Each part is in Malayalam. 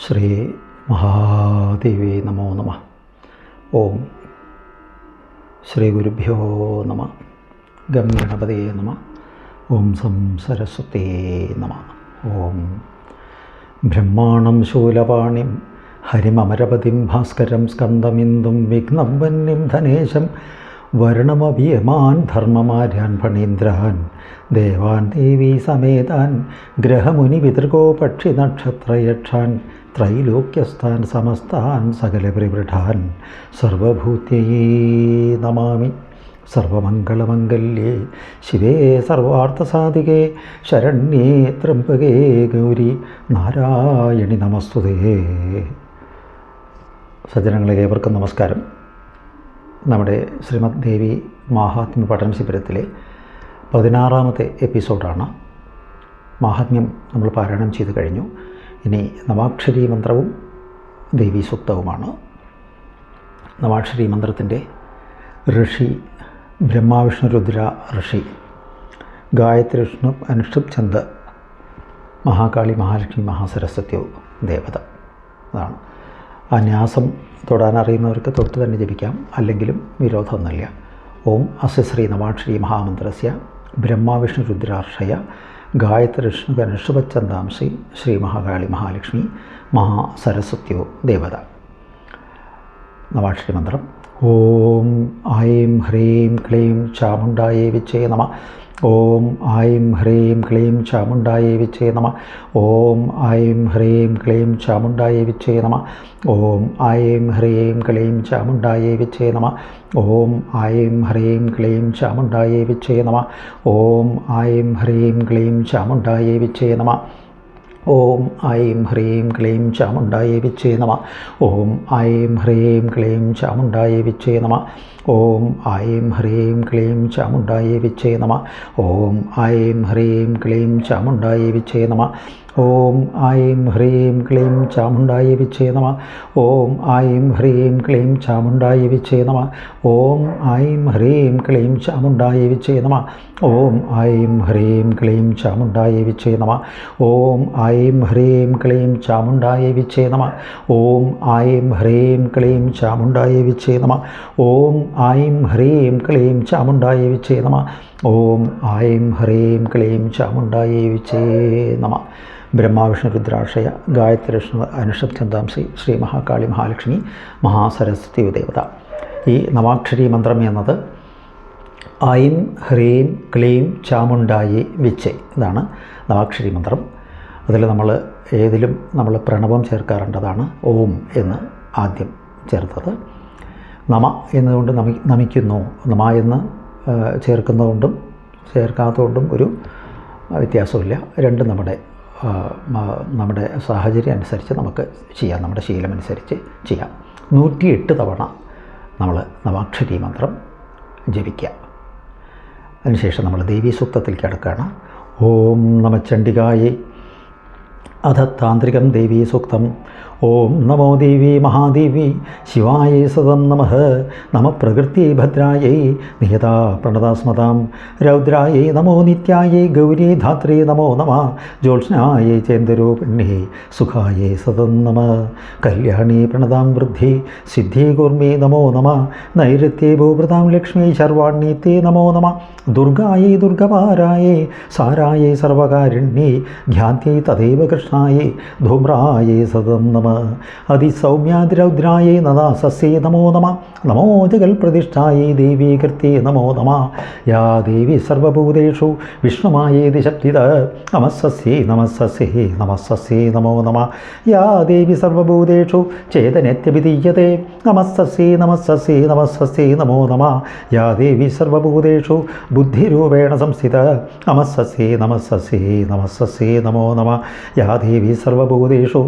ശ്രീ മഹാദേവി നമോ നമ. ഓം ശ്രീ ഗുരുഭ്യോ നമ. ഗം ഗണപതേ നമ. ഓം സം സരസ്വതേ നമ. ഓം ബ്രഹ്മാണം ശൂലപാണിം ഹരിമമരപതിം ഭാസ്കരം സ്കന്ദമിന്ദും വിഘ്നം വന്യം ധനേശം വർണമഭിയമാൻ ധർമ്മമാര്യാൻ ഫണീന്ദ്രാൻ ദേവാൻ ദേവീ സമേതാൻ ഗ്രഹമുനി പിതൃകോ പക്ഷി നക്ഷത്രയക്ഷാൻ ത്രൈലോക്യസ്ഥാൻ സമസ്താൻ സകല പ്രിവൃഢാൻ സർവഭൂത്യയേ നമാമി. സർവമംഗളമംഗല്യേ ശിവേ സർവാർത്ഥസാധികേ ശരണ്യേ ത്രംബകേ ഗൗരി നാരായണി നമസ്തുതേ. സജ്ജനങ്ങളെ ഏവർക്കും നമസ്കാരം. നമ്മുടെ ശ്രീമദ് ദേവി മാഹാത്മ്യ പഠന ശിബിരത്തിലെ പതിനാറാമത്തെ എപ്പിസോഡാണ്. മാഹാത്മ്യം നമ്മൾ പാരായണം ചെയ്തു കഴിഞ്ഞു. ഇനി നവാക്ഷരി മന്ത്രവും ദേവീ സൂക്തവുമാണ്. നവാക്ഷരി മന്ത്രത്തിന്റെ ഋഷി ബ്രഹ്മാവിഷ്ണു രുദ്ര ഋഷി ഗായത്രി വിഷ്ണു അനുഷ്ഠുപ് ചന്ദ് മഹാകാളി മഹാലക്ഷ്മി മഹാസരസ്വത്യവും ദേവത അതാണ് ആ ന്യാസം തൊടാൻ അറിയുന്നവർക്ക് തൊട്ട് തന്നെ ജപിക്കാം. അല്ലെങ്കിലും വിരോധമൊന്നുമില്ല. ഓം അസ്യശ്രീ നവാക്ഷരി മഹാമന്ത്രസ്യ ബ്രഹ്മാവിഷ്ണു രുദ്രാർഷയ ಗಾಯತ್ರಿ ಗಣಶುಭ ಚಂದಾಂಶಿ ಶ್ರೀ ಮಹಾಕಾಳಿ ಮಹಾಲಕ್ಷ್ಮಿ ಮಹಾ ಸರಸ್ವತಿಯೋ ದೇವದ ನವಾಶ್ರೀ ಮಂತ್ರ ಓಂ ಐಂ ಹ್ರೀಂ ಕ್ಲೀಂ ಚಾಮುಂಡಾಯೇ ವಿಚ್ಚೇ ನಮ ഓം ഐം ഹ്രീം ക്ലീം ചാമുണ്ടായേ വിച്ചേ നമ. ഓം ഐം ഹ്രീം ക്ലീം ചാമുണ്ടായേ വിച്ചേ നമ. ഓം ഐം ഹ്രീം ക്ലീം ചാമുണ്ടായേ വിച്ചേ നമ. ഓം ഐം ഹ്രീം ക്ലീം ചാമുണ്ടായേ വിച്ചേ നമ. ഓം ഐം ഹ്രീം ക്ലീം ചാമുണ്ടായേ വിച്ചേ നമ. ഓം ഐം ഹ്രീം ക്ലീം ചാമുണ്ടായേ വിച്ചേ നമ. ഓം ഐം ഹ്രീം ക്ലീം ചാമുണ്ടായേ വിച്ചേ നമ. ഓം ഐം ഹ്രീം ക്ലീം ചാമുണ്ടായി വിച്ചേ നമ. ഓം ഐം ഹ്രീം ക്ലീം ചാമുണ്ടായി വിച്ചേ നമ. ഓം ഐം ഹ്രീം ക്ലീം ചാമുണ്ടായി വിച്ചേ നമ. ഓം ഐം ഹ്രീം ക്ലീം ചാമുണ്ടായി വിച്ചേ നമ. ഓം ഐം ഹ്രീം ക്ലീം ചാമുണ്ടായി വിച്ചേ നമ. ഓം ഐം ഹ്രീം ക്ലീം ചാമുണ്ടായി വിച്ചേ നമ. ഓം ഐം ഹ്രീം ക്ലീം ചാമുണ്ടായി വിച്ചേ നമ. ഓം ഐം ഹ്രീം ക്ലീം ചാമുണ്ടായി വിച്ചേ നമ. ഓം ഐം ഹ്രീം ക്ലീം ചാമുണ്ടായേ വിച്ചേ നമ. ഓം ഐം ഹ്രീം ക്ലീം ചാമുണ്ടായേ വിച്ചേ നമ. ബ്രഹ്മാവിഷ്ണു രുദ്രാക്ഷയ ഗായത്രി വിഷ്ണു അനുഷപ് ചന്താംസി ശ്രീ മഹാകാളി മഹാലക്ഷ്മി മഹാസരസ്വതി ദേവത. ഈ നവാക്ഷരി മന്ത്രം എന്നത് ഐം ഹ്രീം ക്ലീം ചാമുണ്ടായി വിച്ച് ഇതാണ് നവാക്ഷരി മന്ത്രം. അതിൽ നമ്മൾ ഏതിലും നമ്മൾ പ്രണവം ചേർക്കാറുണ്ടതാണ് ഓം എന്ന് ആദ്യം ചേർത്തത്. നമ എന്നതുകൊണ്ട് നമി നമിക്കുന്നു. നമ എന്ന് ചേർക്കുന്നതുകൊണ്ടും ചേർക്കാത്തതുകൊണ്ടും ഒരു വ്യത്യാസമില്ല രണ്ടും നമ്മുടെ നമ്മുടെ സാഹചര്യം അനുസരിച്ച് നമുക്ക് ചെയ്യാം. നമ്മുടെ ശീലമനുസരിച്ച് ചെയ്യാം. നൂറ്റിയെട്ട് തവണ നമ്മൾ നവാക്ഷരി മന്ത്രം ജപിക്കുക. അതിനുശേഷം നമ്മൾ ദേവീ സൂക്തത്തിലേക്ക് അടുക്കുകയാണ് ഓം നമചണ്ഡികായേ അധ താന്ത്രികം ദേവീ സൂക്തം ഓം നമോ ദേവി മഹാദേവി ശിവായ സദം നമ. നമ പ്രകൃതി ഭദ്രായൈ നിയതാ പ്രണതാസ്മതാം. രൗദ്രായൈ നമോ നിത്യായൈ ഗൗരി ധാത്രേ നമോ നമ. ജ്യോത്സ്നായൈ ചേന്ദരൂപിണ്യേ സുഖായൈ സദം നമ. കല്യാണി പ്രണതാം വൃദ്ധി സിദ്ധി കൂർമ്മേ നമോ നമ. നൈരത്യേ ഭൂപ്രതാം ലക്ഷ്മി ശർവാണ്യത്തെ നമോ നമ. ദുർഗായൈ ദുർഗപാരായ സാരായൈ സർവകാരുണ്യേ ധ്യാന്യൈ തദൈവ കൃഷ്ണായൈ ധൂമ്രായൈ സദം നമ. അതിസൗമ്യാതിരൗദ്രായൈ നദാസസ്യേ നമോ നമ. നമോ ജഗൽപ്രതിഷ്ഠായൈ ദേവീ കൃത്യേ നമോ നമ. യാ ദേവി സർവഭൂതേഷു വിഷ്ണുമായേതി ശക്തിത. നമസ്സസ്യേ നമസ്സസ്യേ നമസ്സസ്യേ നമോ നമ യാ ദേവി സർവഭൂതേഷു ചേതനത്യഭിധീയത്തെ നമസ്സസ്യേ നമസ്സസ്യേ നമസ്സസ്യേ നമോ നമ യാ ദേവി സർവഭൂതേഷു ബുദ്ധിരൂപേണ സംസ്ഥിത. നമസ്സസ്യേ നമസ്സസ്യേ നമസ്സസ്യേ നമോ നമ യാ ദേവി സർവഭൂതേഷു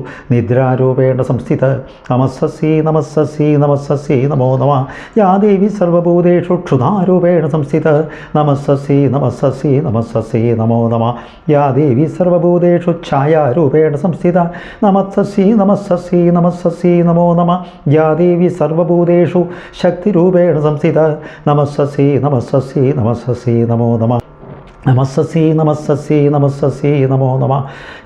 നിദ്രാരൂപേണ സംസ്ഥിത. നമസ്സസി നമസ്സസി നമസ്സസി നമോ നമ. യാ ദേവി സർവഭൂതേഷു ക്ഷുധാരൂപേണ സംസ്ഥിത. നമസ്സസി നമസ്സസി നമസ്സസി നമോ നമ. യാ ദേവി സർവഭൂതേഷു ഛായാരൂപേണ സംസ്ഥിത. നമസ്സസി നമസ്സസി നമസ്സസി നമോ നമ. യാ ദേവി സർവഭൂതേഷു ശക്തിരൂപേണ സംസ്ഥിത. നമസ്സസി നമസ്സസി നമസ്സസി നമോ നമ. നമസ്സസി നമസ്സസി നമസ്സസി നമോ നമ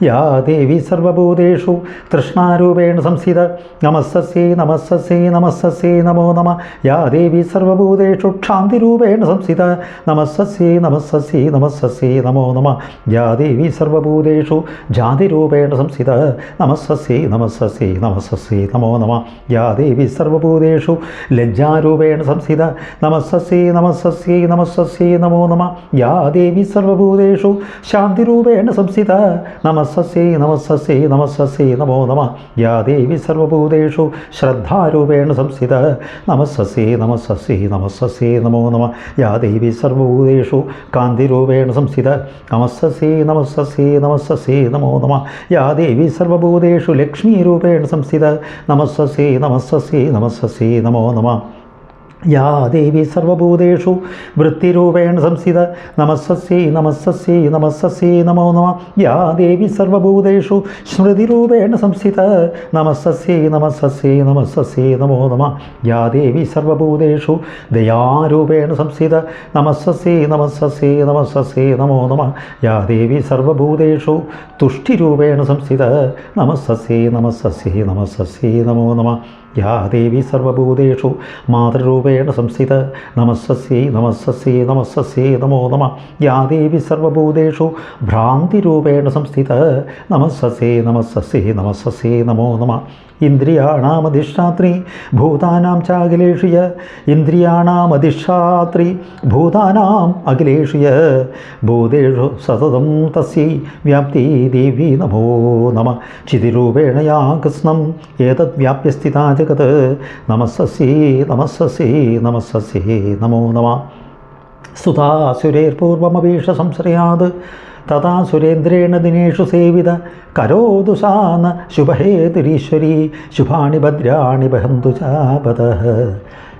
യാ ദേവി സർവഭൂതേഷു തൃഷ്ണാരൂപേണ സംസ്ഥിത നമസ്സസി നമസ്സസി നമസ്സസി നമോ നമ യാ ദേവി സർവഭൂതേഷു ക്ഷാന്തിരൂപേണ സംസ്ഥിത നമസ്സസി നമസ്സസി നമസ്സസി നമോ നമ യാ ദേവി സർവഭൂതേഷു ജാതിരൂപേണ സംസ്ഥിത നമസ്സസി നമസ്സസി നമസ്സസി നമോ നമ യാ ദേവി സർവഭൂതേഷു ലജ്ജാരൂപേണ സംസ്ഥിത നമസ്സസി നമസ്സസി നമസ്സസി നമോ നമ യാ ദേവി സർവഭൂതേഷു ശാന്തിരൂപേണ സംസ്ഥിത നമസ്സസി നമസ്സസി നമസ്സസി നമോ നമ. യാ ദേവി സർവഭൂതേഷു ശ്രദ്ധാരൂപേണ സംസ്ഥിത നമസ്സസി നമസ്സസി നമസ്സസി നമോ നമ. യാ ദേവി സർവഭൂതേഷു കാന്തിരൂപേണ സംസ്ഥിത നമസ്സസി നമസ്സസി നമസ്സസി നമോ നമ. യാ ദേവി സർവഭൂതേഷു ലക്ഷ്മീരൂപേണ സംസ്ഥിത നമസ്സസി നമസ്സസി നമസ്സസി നമോ നമ. യാ ദേവി സർവഭൂതേഷു വൃത്തിരൂപേണ സംസ്ഥിത നമസ്സസ്യൈ നമസ്സസ്യൈ നമസ്സസ്യൈ നമോ നമ. യാ ദേവി സർവഭൂതേഷു സ്മൃതിരൂപേണ സംസ്ഥിത നമസ്സസ്യൈ നമസ്സസ്യൈ നമസ്സസ്യൈ നമോ നമ. യാ ദേവി സർവഭൂതേഷു ദയാരൂപേണ സംസ്ഥിത നമസ്സസ്യൈ നമസ്സസ്യൈ നമസ്സസ്യൈ നമോ നമ. യാ ദേവി സർവഭൂതേഷു തുഷ്ടിരൂപേണ സംസ്ഥിത നമസ്സസ്യൈ നമസ്സസ്യൈ നമസ്സസ്യൈ നമോ നമ. യാ ദേവി സർവഭൂതേഷു മാതൃരൂപേണ സംസ്ഥിത നമസ്സസ്യൈ നമസ്സസ്യൈ നമസ്സസ്യൈ നമോ നമ. യാ ദേവി സർവഭൂതേഷു ഭ്രാന്തിരൂപേണ സംസ്ഥിത നമസ്സസ്യൈ നമസ്സസ്യൈ നമസ്സസ്യൈ നമോ നമ. ഇന്ദ്രിയാണാമധിഷ്ഠാത്രി ഭൂതാനാം ചാഖിലേഷിയ ഇന്ദ്രിയാണാമധിഷ്ഠാത്രി ഭൂതാനാം അഖിലേഷിയ. ഭൂതേഷു സതതം തസ്യൈ വ്യാപ്തി ദേവി നമോ നമ. ചിതിരൂപേണ യാ കൃഷ്ണം ഏതത് വ്യാപ്യസ്ഥിതാ ജഗത്. നമസ്സസി നമസ്സസി നമസ്സസി നമോ നമ. സുധാസുരേർപൂർവമപേക്ഷ സംശ്രയാത്. തഥാ സുരേന്ദ്രേണ ദിനേഷു സേവിത. കരോതു സാന ശുഭഹേതുരീശ്വരീ ശുഭാണി ഭദ്രാണി ബഹന്തു ചാപത.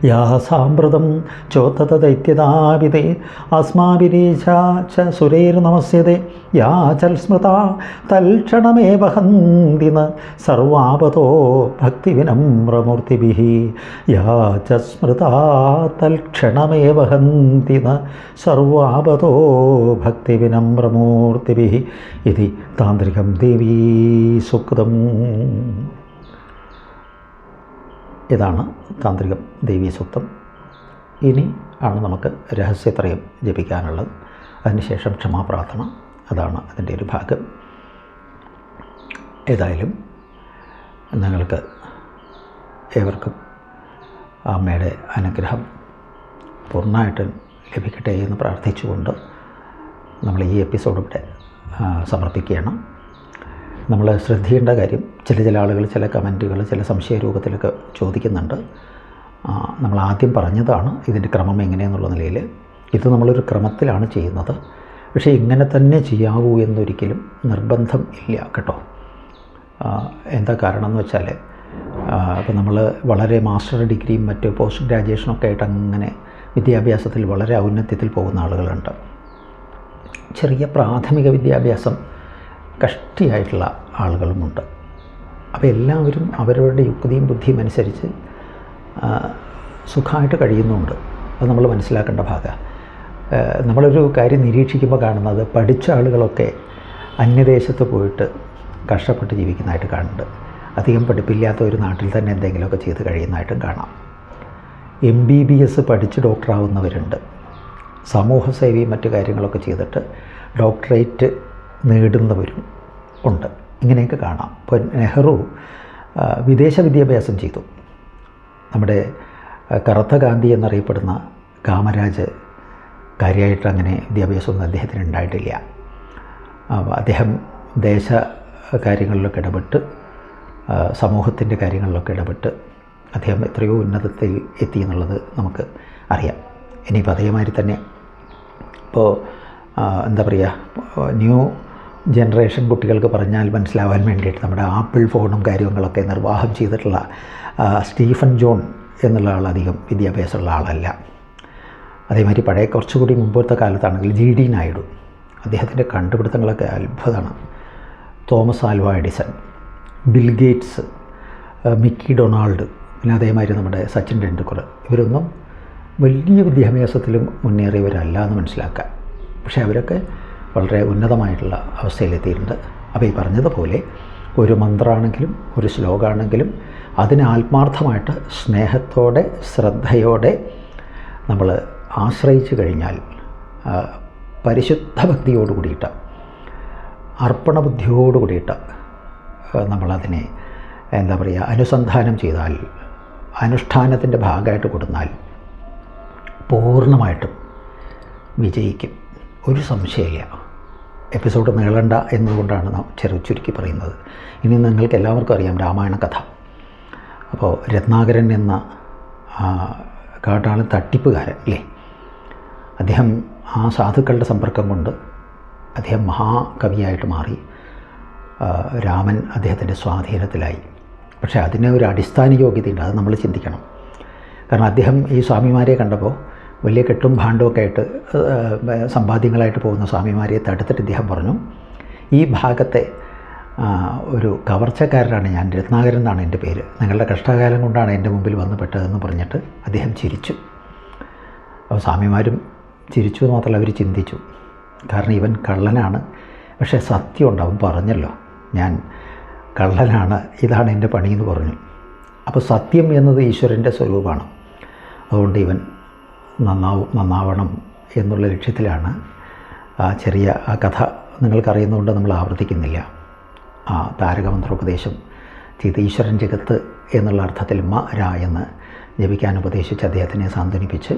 യാ സാമ്പ്രതം ചോത്തത ദൈത്യതാപിതേ അസ്മാഭിരീശാ ച സുരേർനമസ്യത്തെ യാ ചൽ സ്മൃത തൽക്ഷണമേവ ഹന്തിന സർവാപതോ ഭക്തിവിനമ്രമൂർത്തിഭി. യാ ച സ്മൃത തൽക്ഷണമേവ ഹന്തിന സർവാപതോ ഭക്തിവിനമ്രമൂർത്തിഭി. ഇതി താന്ത്രികം ദേവീ സുക്തം. ഇതാണ് താന്ത്രികം ദേവീ സൂക്തം ഇനി ആണ് നമുക്ക് രഹസ്യത്രയം ജപിക്കാനുള്ളത്. അതിനുശേഷം ക്ഷമാപ്രാർത്ഥന അതാണ് അതിന്റെ ഒരു ഭാഗം. ഏതായാലും നിങ്ങൾക്ക് ഏവർക്കും അമ്മയുടെ അനുഗ്രഹം പൂർണമായിട്ട് ലഭിക്കട്ടെ എന്ന് പ്രാർത്ഥിച്ചുകൊണ്ട് നമ്മൾ ഈ എപ്പിസോഡ് ഇവിടെ സമർപ്പിക്കുകയാണ്. നമ്മൾ ശ്രദ്ധിക്കേണ്ട കാര്യം ചില ചില ആളുകൾ ചില കമന്റുകൾ ചില സംശയ രൂപത്തിലൊക്കെ ചോദിക്കുന്നുണ്ട്. നമ്മൾ ആദ്യം പറഞ്ഞതാണ് ഇതിന്റെ ക്രമം എങ്ങനെയെന്നുള്ള നിലയിൽ. ഇത് നമ്മളൊരു ക്രമത്തിലാണ് ചെയ്യുന്നത്. പക്ഷേ ഇങ്ങനെ തന്നെ ചെയ്യാവൂ എന്നൊരിക്കലും നിർബന്ധം ഇല്ല കേട്ടോ. എന്താ കാരണം എന്ന് വെച്ചാൽ ഇപ്പോൾ നമ്മൾ വളരെ മാസ്റ്റർ ഡിഗ്രിയും മറ്റ് പോസ്റ്റ് ഗ്രാജുവേഷനൊക്കെ ആയിട്ട് അങ്ങനെ വിദ്യാഭ്യാസത്തിൽ വളരെ ഔന്നത്യത്തിൽ പോകുന്ന ആളുകളുണ്ട്. ചെറിയ പ്രാഥമിക വിദ്യാഭ്യാസം കഷ്ടിയായിട്ടുള്ള ആളുകളുമുണ്ട്. അപ്പോൾ എല്ലാവരും അവരവരുടെ യുക്തിയും ബുദ്ധിയും അനുസരിച്ച് സുഖമായിട്ട് കഴിയുന്നുണ്ട്. അത് നമ്മൾ മനസ്സിലാക്കേണ്ട ഭാഗമാണ്. നമ്മളൊരു കാര്യം നിരീക്ഷിക്കുമ്പോൾ കാണുന്നത് പഠിച്ച ആളുകളൊക്കെ അന്യദേശത്ത് പോയിട്ട് കഷ്ടപ്പെട്ട് ജീവിക്കുന്നതായിട്ട് കാണുന്നുണ്ട്. അധികം പഠിപ്പില്ലാത്ത ഒരു നാട്ടിൽ തന്നെ എന്തെങ്കിലുമൊക്കെ ചെയ്ത് കഴിയുന്നതായിട്ടും കാണാം. എം ബി ബി എസ് പഠിച്ച് ഡോക്ടറാവുന്നവരുണ്ട്. സമൂഹ സേവയും മറ്റു കാര്യങ്ങളൊക്കെ ചെയ്തിട്ട് ഡോക്ടറേറ്റ് നേടുന്നവരും ഉണ്ട്. ഇങ്ങനെയൊക്കെ കാണാം. ഇപ്പോൾ നെഹ്റു വിദേശ വിദ്യാഭ്യാസം ചെയ്തു. നമ്മുടെ കറുത്ത ഗാന്ധി എന്നറിയപ്പെടുന്ന കാമരാജ് കാര്യമായിട്ട് അങ്ങനെ വിദ്യാഭ്യാസമൊന്നും അദ്ദേഹത്തിന് ഉണ്ടായിട്ടില്ല. അദ്ദേഹം ദേശ കാര്യങ്ങളിലൊക്കെ ഇടപെട്ട് സമൂഹത്തിന്റെ കാര്യങ്ങളിലൊക്കെ ഇടപെട്ട് അദ്ദേഹം എത്രയോ ഉന്നതത്തിൽ എത്തി എന്നുള്ളത് നമുക്ക് അറിയാം. ഇനിയിപ്പോൾ അതേമാതിരി തന്നെ ഇപ്പോൾ എന്താ പറയുക ന്യൂ ജനറേഷൻ കുട്ടികൾക്ക് പറഞ്ഞാൽ മനസ്സിലാവാൻ വേണ്ടിയിട്ട് നമ്മുടെ ആപ്പിൾ ഫോണും കാര്യങ്ങളൊക്കെ നിർവാഹം ചെയ്തിട്ടുള്ള സ്റ്റീഫൻ ജോൺ എന്നുള്ള ആൾ അധികം വിദ്യാഭ്യാസമുള്ള ആളല്ല. അതേമാതിരി പഴയ കുറച്ചുകൂടി മുമ്പത്തെ കാലത്താണെങ്കിൽ ജി ഡി നായിഡു. അദ്ദേഹത്തിന്റെ കണ്ടുപിടുത്തങ്ങളൊക്കെ അത്ഭുതമാണ്. Thomas Alva Edison Bill Gates Mickey Donald പിന്നെ അതേമാതിരി നമ്മുടെ സച്ചിൻ ടെണ്ടുൽക്കർ. ഇവരൊന്നും വലിയ വിദ്യാഭ്യാസത്തിലും മുന്നേറിയവരല്ല എന്ന് മനസ്സിലാക്കുക പക്ഷേ അവരൊക്കെ വളരെ ഉന്നതമായിട്ടുള്ള അവസ്ഥയിലെത്തിയിട്ടുണ്ട്. അപ്പോൾ ഈ പറഞ്ഞതുപോലെ ഒരു മന്ത്രമാണെങ്കിലും ഒരു ശ്ലോകമാണെങ്കിലും അതിനെ ആത്മാർത്ഥമായിട്ട് സ്നേഹത്തോടെ ശ്രദ്ധയോടെ നമ്മൾ ആശ്രയിച്ചു കഴിഞ്ഞാൽ പരിശുദ്ധ ഭക്തിയോട് കൂടിയിട്ട് അർപ്പണ ബുദ്ധിയോട് കൂടിയിട്ട് നമ്മളതിനെ എന്താ പറയുക അനുസന്ധാനം ചെയ്താൽ അനുഷ്ഠാനത്തിന്റെ ഭാഗമായിട്ട് കൊടുത്താൽ പൂർണമായിട്ടും വിജയിക്കും. ഒരു സംശയമില്ല. എപ്പിസോഡ് നീളണ്ട എന്നതുകൊണ്ടാണ് നാം ചെറു ചുരുക്കി പറയുന്നത്. ഇനി നിങ്ങൾക്ക് എല്ലാവർക്കും അറിയാം രാമായണ കഥ. അപ്പോൾ രത്നാകരൻ എന്ന കാട്ടാളൻ തട്ടിപ്പുകാരൻ അല്ലേ അദ്ദേഹം ആ സാധുക്കളുടെ സമ്പർക്കം കൊണ്ട് അദ്ദേഹം മഹാകവിയായിട്ട് മാറി. രാമൻ അദ്ദേഹത്തിന്റെ സ്വാധീനത്തിലായി. പക്ഷേ അതിന് ഒരു അടിസ്ഥാന യോഗ്യതയുണ്ട്. അത് നമ്മൾ ചിന്തിക്കണം. കാരണം അദ്ദേഹം ഈ സ്വാമിമാരെ കണ്ടപ്പോൾ വലിയ കെട്ടും ഭാണ്ഡമൊക്കെ ആയിട്ട് സമ്പാദ്യങ്ങളായിട്ട് പോകുന്ന സ്വാമിമാരെ തടുത്തിട്ട് ഇദ്ദേഹം പറഞ്ഞു ഈ ഭാഗത്തെ ഒരു കവർച്ചക്കാരനാണ് ഞാൻ രത്നാകരൻ എന്നാണ് എന്റെ പേര്. നിങ്ങളുടെ കഷ്ടകാലം കൊണ്ടാണ് എന്റെ മുമ്പിൽ വന്ന് പെട്ടതെന്ന് പറഞ്ഞിട്ട് അദ്ദേഹം ചിരിച്ചു. അപ്പോൾ സ്വാമിമാരും ചിരിച്ചു എന്ന് മാത്രമല്ല അവർ ചിന്തിച്ചു. കാരണം ഇവൻ കള്ളനാണ്. പക്ഷേ സത്യമുണ്ട് അവൻ പറഞ്ഞല്ലോ. ഞാൻ കള്ളനാണ് ഇതാണ് എന്റെ പണിയെന്ന് പറഞ്ഞു. അപ്പോൾ സത്യം എന്നത് ഈശ്വരന്റെ സ്വരൂപമാണ്. അതുകൊണ്ട് ഇവൻ നന്നാവും നന്നാവണം എന്നുള്ള ലക്ഷ്യത്തിലാണ് ആ ചെറിയ ആ കഥ നിങ്ങൾക്കറിയുന്നതുകൊണ്ട് നമ്മൾ ആവർത്തിക്കുന്നില്ല. ആ താരകമന്ത്രോപദേശം ചെയ്ത് ഈശ്വരൻ ജഗത്ത് എന്നുള്ള അർത്ഥത്തിൽ മ രാ എന്ന് ജപിക്കാൻ ഉപദേശിച്ച് അദ്ദേഹത്തിനെ സാന്ത്വനിപ്പിച്ച്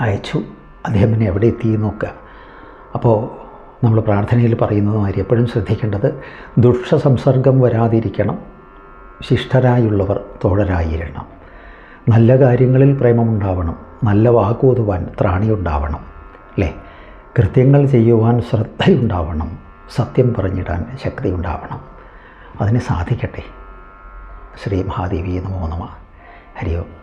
അയച്ചു. അദ്ദേഹം പിന്നെ എവിടെ എത്തി നോക്കുക. അപ്പോൾ നമ്മൾ പ്രാർത്ഥനയിൽ പറയുന്നത് മാതിരി എപ്പോഴും ശ്രദ്ധിക്കേണ്ടത് ദുഷ്ട സംസർഗം വരാതിരിക്കണം ശിഷ്ടരായുള്ളവർ തോഴരായിരണം നല്ല കാര്യങ്ങളിൽ പ്രേമമുണ്ടാവണം. നല്ല വാക്കുവതുവാൻ ത്രാണിയുണ്ടാവണം അല്ലേ? കൃത്യങ്ങൾ ചെയ്യുവാൻ ശ്രദ്ധയുണ്ടാവണം സത്യം പറഞ്ഞിടാൻ ശക്തി ഉണ്ടാവണം അതിന് സാധിക്കട്ടെ. ശ്രീ മഹാദേവി നമോ നമ. ഹരി ഓം